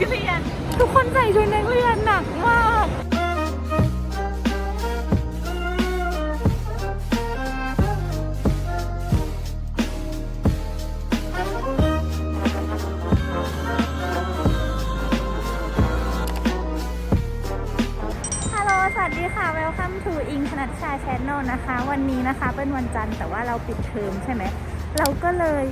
กเรียน ทุกคนใส่ชุดนักเรียนหนักมาก ฮัลโหล สวัสดีค่ะ Welcome to อิงคณัชชาแชนแนลนะคะ วันนี้นะคะเป็นวันจันทร์แต่ว่าเราปิดเทอมใช่ไหม เราก็เลย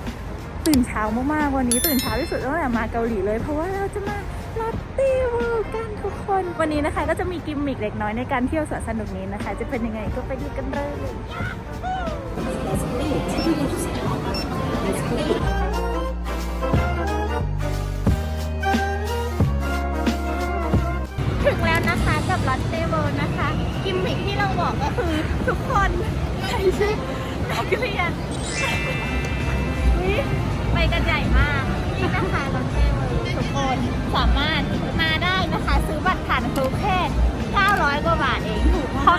ตื่นเช้ามากๆ วันนี้ตื่นเช้าที่สุดตั้งแต่มาเกาหลีเลย เพราะว่าเราจะมาลอตตี้เวิลด์กันทุกคน วันนี้นะคะก็จะมีกิมมิกเล็กน้อยในการเที่ยวสวนสนุกนี้นะคะ จะเป็นยังไงก็ไปดูกันเลยถึงแล้วนะคะกับลอตเต้เวิลด์นะคะ กิมมิคที่เราบอกก็คือทุกคนใส่ชุดนักเรียน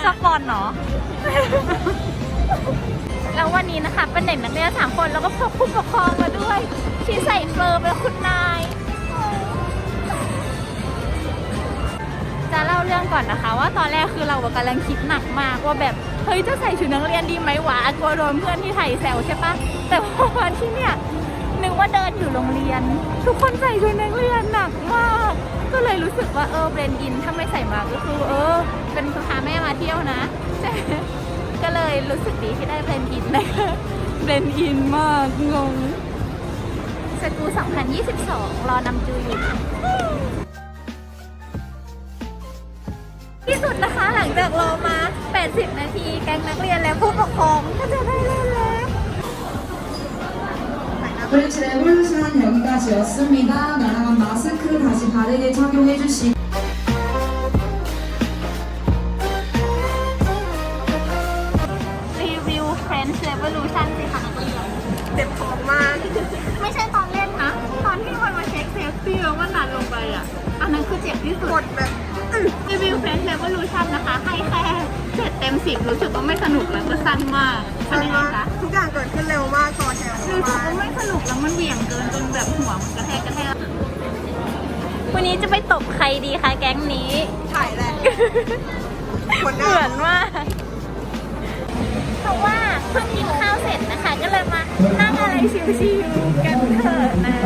ถูกเขาสปอนเนาะ แล้ววันนี้นะคะเป็นเด็กนักเรียนสามคนแล้วก็พกผู้ปกครองมาด้วยที่ใส่เฟอร์เป็นคุณนาย จะเล่าเรื่องก่อนนะคะ ว่าตอนแรกคือเรากำลังคิดหนักมากว่าแบบเฮ้ยจะใส่ชุดนักเรียนดีไหมวะกลัวโดนเพื่อนที่ไทยแซวใช่ปะแต่พอมาที่เนี่ยนึกว่าเดินอยู่โรงเรียน ทุกคนใส่ชุดนักเรียนหนักมาก ก็เลยรู้สึกว่าเออเบรนอินถ้าไม่ใส่มาก็คือเออเป็นพาแม่มาเที่ยวนะ ใช่ก็เลยรู้สึกดีที่ได้เบรนอินนะคะเบรนอินมากงงสกู2022 รอนำจูอยู่ ที่สุดนะคะหลังจากรอมา 80 นาที แก๊งนักเรียนและผู้ปกครองก็จะได้เล่นแล้ว 브릿지 레볼루션 여기까지였습니다. 나랑한 마스크 다시 바르게 착용해주시고 French Revolution สิคะนักเรียนเจ็บท้องมาก ไม่ใช่ตอนเล่นนะ ตอนที่มันมาเช็คเซฟตี้แล้วมันดันลงไปอะ อันนั้นคือเจ็บที่สุกดดแบบรีวิว French Revolution นะคะ ให้แค่เจ็ดเต็มสิบรู้สึกว่าไม่สนุกแล้วก็สั้นมากเป็นยังไงคะทุกอย่างเกิดขึ้นเร็วมากต่อแถวรู้สึกว่าไม่สนุกแล้วมันเหวี่ยงเกินจนแบบหัวมันกระแทกกระแทกวันนี้จะไปตบใครดีคะแก๊งนี้ ถ่ายแหละคนเหหน้ามือนมากเพราะว่า เพิ่งกินข้าวเสร็จนะคะ ก็เลยมานั่งอะไรชิวๆกันเถอะนะ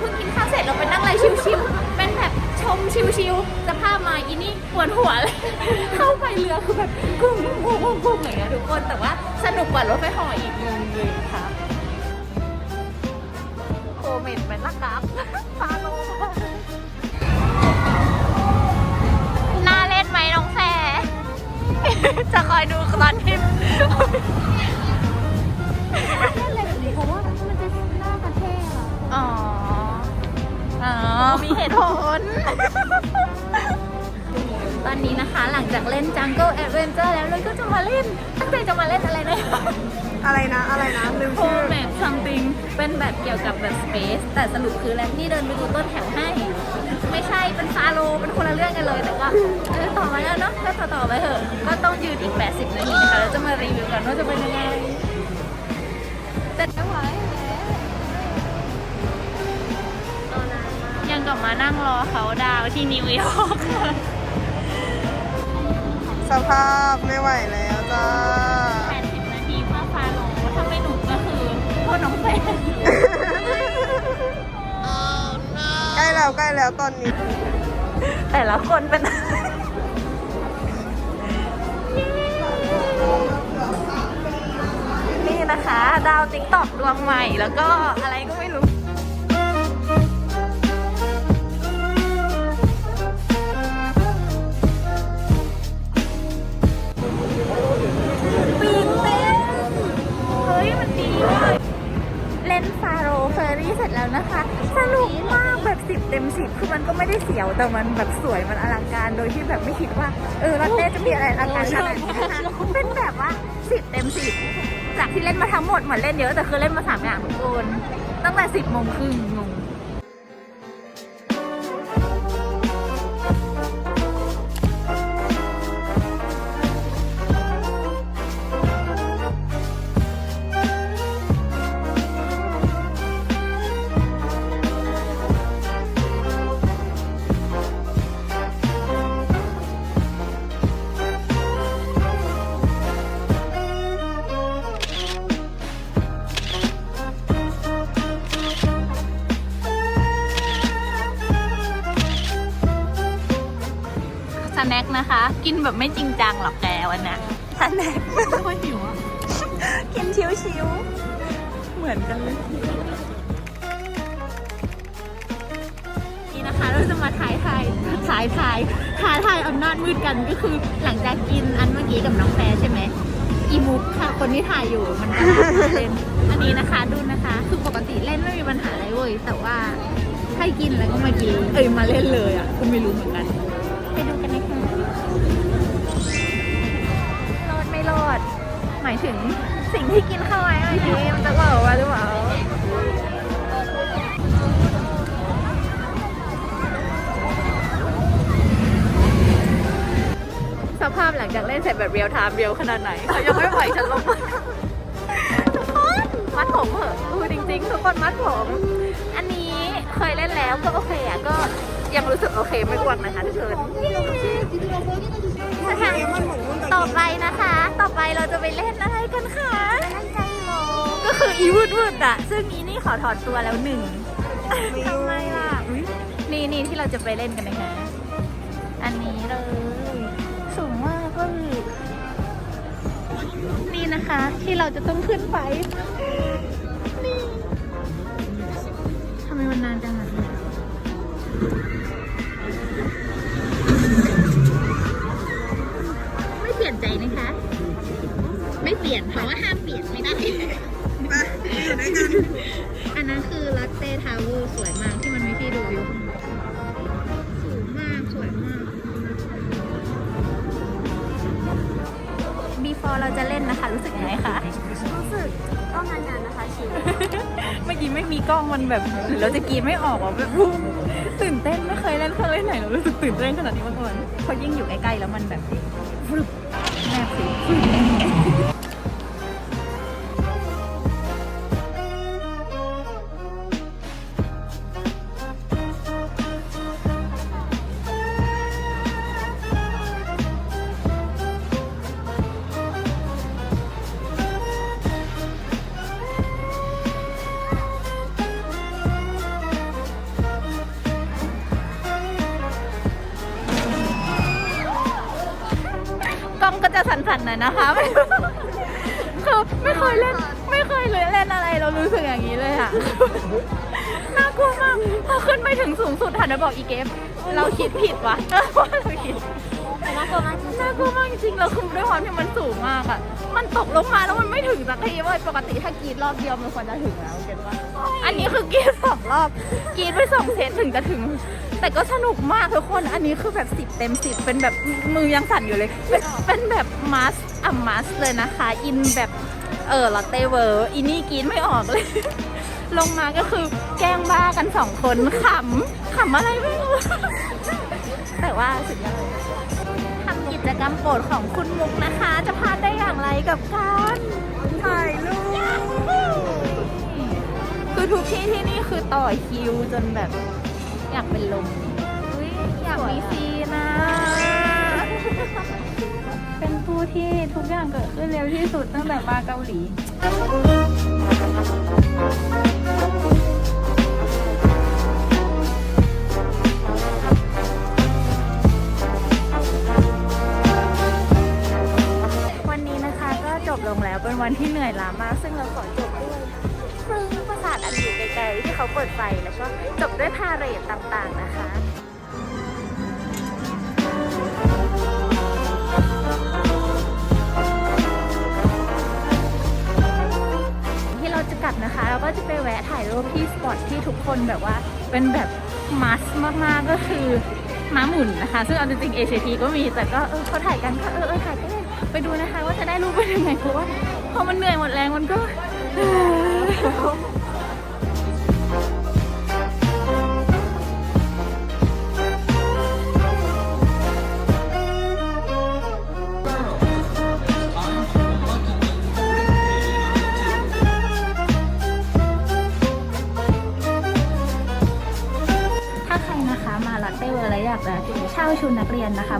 เพิ่งกินข้าวเสร็จเราไปนั่งอะไรชิวๆเป็นแบบชมชิวๆสภาพมาอีนี่ปวดหัวเลยเข้าไปเรือคือแบบกุ้งกุ้งกุ้งกุ้งอย่างเงี้ยทุกคนแต่ว่าสนุกกว่ารถไฟเหออีกงงเลยค่ะโคเมดเป็นละกับฟาโลน่าเล่นไหมน้องแฟร์จะคอยดูตอนที่ มีเหตุผล ตอนนี้นะคะหลังจากเล่น Jungle Adventure แล้วเลยก็จะมาเล่น ตั้งใจจะมาเล่นอะไรนะอะไรนะอะไรนะลืมโฮชื่อแม something เป็นแบบเกี่ยวกับแบบ space แต่สรุปคือแลนนี่เดินไปดูต้นแถวให้ ไม่ใช่เป็นฟาโลเป็นคนละเรื่องกันเลย แต่ก็เออต่อมาแล้วเนาะก็ต่อต่อไปเถอะ ก็ต้องยืนอีก 80 นาทีนะคะแล้วจะมารีวิวกันว่าจะเป็นยังไงแต่ไม่ไหว กลับมานั่งรอเขาดาวน์ที่นิวยอร์กสภาพไม่ไหวแล้วจ้า80นาทีเพื่อฟาโลถ้าไม่หนุกก็คือโทษน้องแฟนใกล้แล้วใกล้แล้วตอนนี้ แต่ละคนเป็นนี่นะคะ ดาวติ๊กตอกดวงใหม่แล้วก็อะไรก็ไม่รู้ แล้วนะคะ สนุกมากแบบสิบเต็มสิบคือมันก็ไม่ได้เสียวแต่มันแบบสวยมันอลังการ โดยที่แบบไม่คิดว่า เออลาเต้จะมีอะไรอลังการขนาดนี้นะคะเป็นแบบว่าสิบเต็มสิบจากที่เล่นมาทั้งหมดเหมือนเล่นเยอะแต่คือเล่นมาสามอย่างทุกคนตั้งแต่สิบโมงครึ่งงง กินแบบไม่จริงจังหรอกแกวันน่ะสแน็คไม่ค่อยหิวอะกินชิวๆเหมือนกันเลย นี่นะคะเราจะมาถ่ายถ่ายถ่ายถ่ายถ่ายถ่ายอำนาจมืดกันก็คือหลังจากกินอันเมื่อกี้กับน้องแฟร์ใช่ไหมอีมุกค่ะ คนที่ถ่ายอยู่มันก็มาเล่นอันนี้นะคะดูนะคะ คือปกติเล่นไม่มีปัญหาอะไรเว้ยแต่ว่าให้กินแล้วก็มากินเอ้ยมาเล่นเลยอะก็ไม่รู้เหมือนกันายถึงสิ่งที่กินเข้าไว้เมื่อกี้มันจะหล่อมาหรือเปล่าสภาพหลังจากเล่นเสร็จแบบเรียลไทม์เรียวขนาดไหนเขายังไม่ไหวฉันลงมาทุกคนมัดผมเหอะดูจริงๆทุกคนมัดผม อันนี้เคยเล่นแล้วก็โอเคอะก็ยังรู้สึกโอเคไม่อ้วนนะคะทุกคน สถานต่อไปนะคะ ต่อไปเราจะไปเล่นอะไรกันคะก็คืออีวืดวืดๆอะซึ่งอีนี่ขอถอดตัวแล้วหนึ่งทำไมล่ะอุ๊ยนี่นี่ที่เราจะไปเล่นกันนะคะ อันนี้เลยสูงมากเลยนี่นะคะ ที่เราจะต้องขึ้นไปนี่ทำไมมันนานจังอะ ใจนะคะ ไม่เปลี่ยนเพราะว่าห้ามเปลี่ยนไม่ได้อันนั้นคือลัตเต้ทาวเวอร์สวยมากที่มันมีที่ดูวิวสูงมากสวยมาก before เราจะเล่นนะคะ รู้สึกยังไงคะ รู้สึกก็งานๆนะคะชิวเมื่อกี้ไม่มีกล้องมันแบบหรือเราจะกรีดไม่ออกอะแบบรูตื่นเต้นไม่เคยเล่นเครื่องเล่นไหนเรารู้สึกตื่นเต้นขนาดนี้มาก่อนเพราะยิ่งอยู่ใกล้ๆแล้วมันแบบฟรึบ 50 สั่นๆหน่อยนะคะไม่คือไม่เคยเล่นไม่เคยเลยเล่นอะไรเรารู้สึกอย่างนี้เลยอะน่ากลัวมากพอขึ้นไปถึงสูงสุดหันไปบอกอีเกฟเราคิดผิดวะว่าเราคิดน่ากลัวมากน่ากลัวมากจริงๆแล้วคือด้วยความที่มันสูงมากอะ มันตกลงมาแล้วมันไม่ถึงสักทีเว้ยปกติถ้ากรีดรอบเดียวมันควรจะถึงแล้วเก็ตว่าอันนี้คือกรีดสองรอบกรีดไปสองเซตถึงจะถึง แต่ก็สนุกมากทุกคนอันนี้คือแบบสิบเต็มสิบเป็นแบบมือยังสั่นอยู่เลย เป็นเป็นแบบมัสอะมัสเลยนะคะ อินแบบเออลอตเต้เวอร์อินี่กรีดไม่ออกเลย ลงมาก็คือแกล้งบ้ากันสองคนขำขำอะไรไม่รู้แต่ว่าสุดยอดเลยทำ กิจกรรมโปรดของคุณมุกนะคะ จะพลาดได้อย่างไรกับการถ่ายรูปคือทุกที่ที่นี่คือต่อคิวจนแบบอยากเป็นลมอุ้ยอยากมีซีนนะเป็นผู้ที่ทุกอย่างเกิดขึ้นเร็วที่สุดตั้งแต่มาเกาหลี วันที่เหนื่อยล้ามาก ซึ่งเราขอจบด้วยซึ่งปราสาทอันอยู่ไกลๆที่เขาเปิดไฟแล้วก็จบด้วยพาเรดต่างๆนะคะที่เราจะกลับนะคะเราก็จะไปแวะถ่ายรูปที่สปอตที่ทุกคนแบบว่าเป็นแบบมัสมากๆก็คือม้าหมุนนะคะ ซึ่งเอาจริงๆ ACT ก็มีแต่ก็เออเขาถ่ายกันก็เออเออถ่ายก็ได้ไปดูนะคะว่าจะได้รูปเป็นยังไงเพราะว่า อมันเหนื่อยหมดแรงมันก็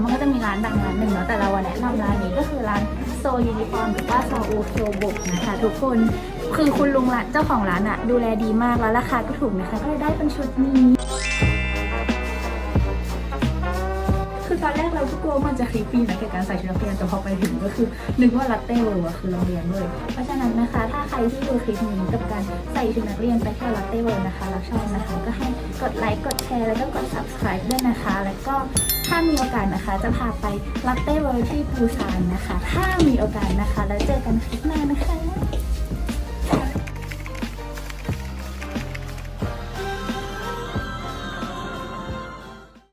มันก็จะมีร้านดังร้านหนึ่งเนาะแต่เราแนะนำร้านนี้ก็คือร้านโซยูนิฟอร์มหรือว่าโซาอูโซบกนะคะทุกคนคือคุณลุงร้านเจ้าของร้านอะดูแลดีมากแล้วราคาก็ถูกนะคะ ก็เลยได้เป็นชุดนี้คือตอนแรกเราก็กลัวมันจะคลิปปี้นะกับการใส่ชุดนักเรียนแต่พอไปถึงก็คือนึกว่าลัตเต้เวิร์อะคือโรงเรียนด้วยเพราะฉะนั้นนะคะ ถ้าใครที่ดูคลิปนี้กับการใส่ชุดนักเรียนไปเที่ยวลัตเต้เวิร์นะคะแล้วชอบนะคะ ก็ให้กดไลค์กดแชร์แล้วก็กด subscribe ด้วยนะคะ แล้วก็ ถ้ามีโอกาสนะคะ จะพาไปลัตเต้เวอร์ที่ปูซานนะคะ ถ้ามีโอกาสนะคะ แล้วเจอกันคลิปหน้านะคะ